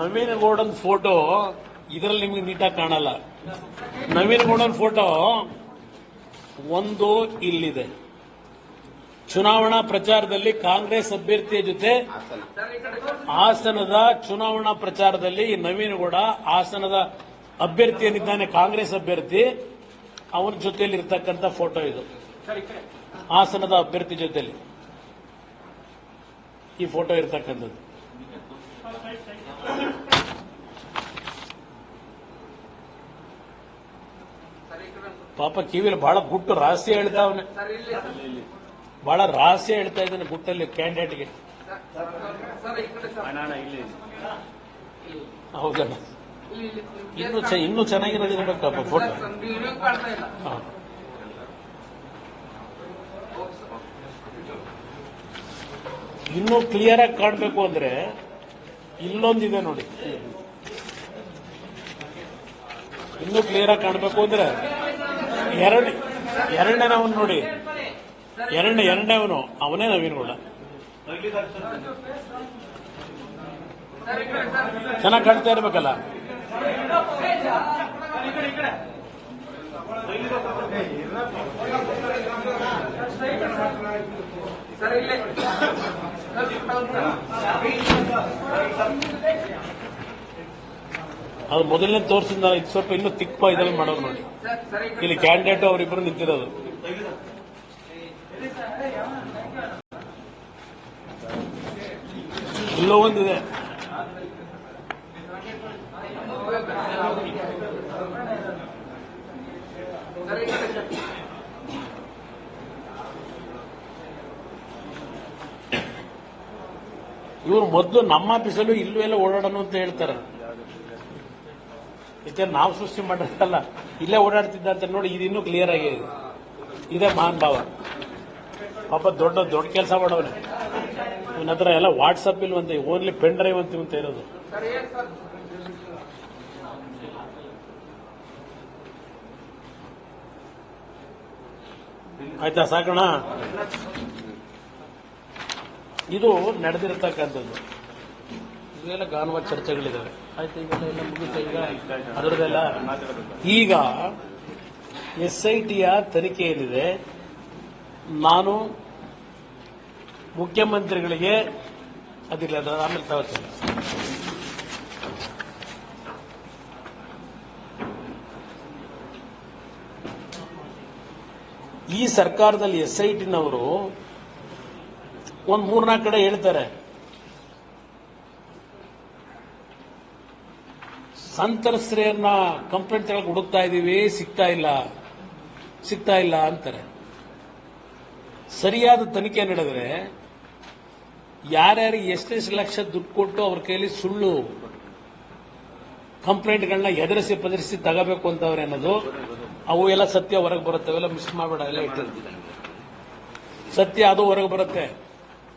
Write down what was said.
Naveen ಗೌಡನ್ photo ಇದರಲ್ಲಿ ನಿಮಗೆ ನೀಟಾಗಿ ಕಾಣಲ್ಲ. ನವೀನ್ ಗೌಡನ್ ಫೋಟೋ ಒಂದು ಇಲ್ಲಿದೆ. ಚುನಾವಣಾ ಪ್ರಚಾರದಲ್ಲಿ ಕಾಂಗ್ರೆಸ್ ಅಭ್ಯರ್ಥಿಯ ಜೊತೆ ಹಾಸನದ ಚುನಾವಣಾ ಪ್ರಚಾರದಲ್ಲಿ ಈ ನವೀನ್ ಗೌಡ ಹಾಸನದ ಅಭ್ಯರ್ಥಿ ಏನಿದ್ದಾನೆ ಕಾಂಗ್ರೆಸ್ ಅಭ್ಯರ್ಥಿ. ಅವನ ಜೊತೆಯಲ್ಲಿ ಇರ್ತಕ್ಕಂಥ ಫೋಟೋ ಇದು. ಹಾಸನದ ಅಭ್ಯರ್ಥಿ ಜೊತೆಯಲ್ಲಿ ಈ ಫೋಟೋ ಇರ್ತಕ್ಕಂಥದ್ದು. ಪಾಪ ಕಿವಿಲಿ ಬಹಳ ಗುಟ್ಟು ರಹಸ್ಯ ಹೇಳ್ತಾ ಅವನೆ. ಬಹಳ ರಹಸ್ಯ ಹೇಳ್ತಾ ಇದ್ದಾನೆ ಗುಟ್ಟಲ್ಲಿ ಕ್ಯಾಂಡಿಡೇಟ್ಗೆ ಹೌದಣ್ಣ ಇನ್ನು ಚೆ- ಇನ್ನೂ ಚೆನ್ನಾಗಿರೋದು ಇರ್ಬೇಕಪ್ಪ ಫೋಟೋ. ಇನ್ನೂ ಕ್ಲಿಯರ್ ಆಗಿ ಕಾಣಬೇಕು ಅಂದ್ರೆ ಇಲ್ಲೊಂದಿದೆ ನೋಡಿ. ಇನ್ನೂ ಕ್ಲಿಯರ್ ಆಗಿ ಕಾಣಬೇಕು ಅಂದ್ರೆ ಎರಡು ಎರಡನೇನವನು ನೋಡಿ. ಎರಡನೇ ಎರಡನೇವನು ಅವನೇ ನವೀನ್ ಗೌಡ. ಚೆನ್ನಾಗಿ ಕಾಣ್ತಾ ಇರ್ಬೇಕಲ್ಲ? ಅದು ಮೊದಲನೇ ತೋರಿಸಿದ ಇದು ಸ್ವಲ್ಪ ಇನ್ನೂ ತಿಕ್ಕ ಇದ್ರಲ್ಲಿ ಮಾಡೋರು ನೋಡಿ. ಇಲ್ಲಿ ಕ್ಯಾಂಡಿಡೇಟ್ ಅವರಿಬ್ಬರು ನಿಂತಿರೋದು. ಎಲ್ಲೋ ಒಂದಿದೆ. ಇವ್ರು ಮೊದಲು ನಮ್ಮ ಆಫೀಸಲ್ಲೂ ಇಲ್ಲೂ ಎಲ್ಲ ಓಡಾಡೋಣ ಅಂತ ಹೇಳ್ತಾರೆ. ಯಾಕೆ ನಾವು ಸೃಷ್ಟಿ ಮಾಡೋದಲ್ಲ ಇಲ್ಲೇ ಓಡಾಡ್ತಿದ್ದ ಅಂತ ನೋಡಿ ಇದು ಇನ್ನೂ ಕ್ಲಿಯರ್ ಆಗಿದೆ. ಇದೇ ಮಹಾನ್ ಭಾವ. ಪಾಪ ದೊಡ್ಡ ದೊಡ್ಡ ಕೆಲಸ ಮಾಡೋನೆ ಇವನ ಹತ್ರ ಎಲ್ಲ ವಾಟ್ಸಪ್ ಇಲ್ವಂತೆ ಓನ್ಲಿ ಪೆನ್ ಡ್ರೈವ್ ಅಂತ ಇವಂತ ಇರೋದು. ಆಯ್ತಾ ಸಾಕೋಣ ಇದು ನಡೆದಿರತಕ್ಕಂಥದ್ದು. ಇದೆಲ್ಲ ಗಾನುವ ಚರ್ಚೆಗಳಿದಾವೆ. ಆಯ್ತು ಈಗ ಎಲ್ಲ ಮುಗಿತಾ ಈಗ? ಅದರದೆಲ್ಲ ಈಗ ಎಸ್ ಐ ಟಿಯ ತನಿಖೆ ಏನಿದೆ? ನಾನು ಮುಖ್ಯಮಂತ್ರಿಗಳಿಗೆ ಅದಿಲ್ಲ ಅದು ಆಮೇಲೆ ತಗೋತೀನಿ. ಈ ಸರ್ಕಾರದಲ್ಲಿ ಎಸ್ ಐ ಟಿನವರು ಒಂದ್ ಮೂರ್ನಾಲ್ಕು ಕಡೆ ಹೇಳ್ತಾರೆ. ಸಂತ್ರಸ್ತೆಯನ್ನ ಕಂಪ್ಲೇಂಟ್ ತಗೊಳಕ್ ಹುಡುಕ್ತಾ ಇದ್ದೀವಿ ಸಿಗ್ತಾ ಇಲ್ಲ ಸಿಗ್ತಾ ಇಲ್ಲ ಅಂತಾರೆ. ಸರಿಯಾದ ತನಿಖೆ ನಡೆದ್ರೆ ಯಾರ್ಯಾರಿಗೆ ಎಷ್ಟೆಷ್ಟು ಲಕ್ಷ ದುಡ್ಡು ಕೊಟ್ಟು ಅವ್ರ ಕೈಲಿ ಸುಳ್ಳು ಕಂಪ್ಲೇಂಟ್ಗಳನ್ನ ಎದುರಿಸಿ ಪದರಿಸಿ ತಗೋಬೇಕು ಅಂತವ್ರೆ ಅನ್ನೋದು, ಅವು ಎಲ್ಲ ಸತ್ಯ ಹೊರಗೆ ಬರುತ್ತೆ ಮಿಸ್ ಮಾಡಬೇಡ, ಎಲ್ಲ ಇಟ್ಟಿರ್ತೀನಿ ಸತ್ಯ ಅದು ಹೊರಗೆ ಬರುತ್ತೆ.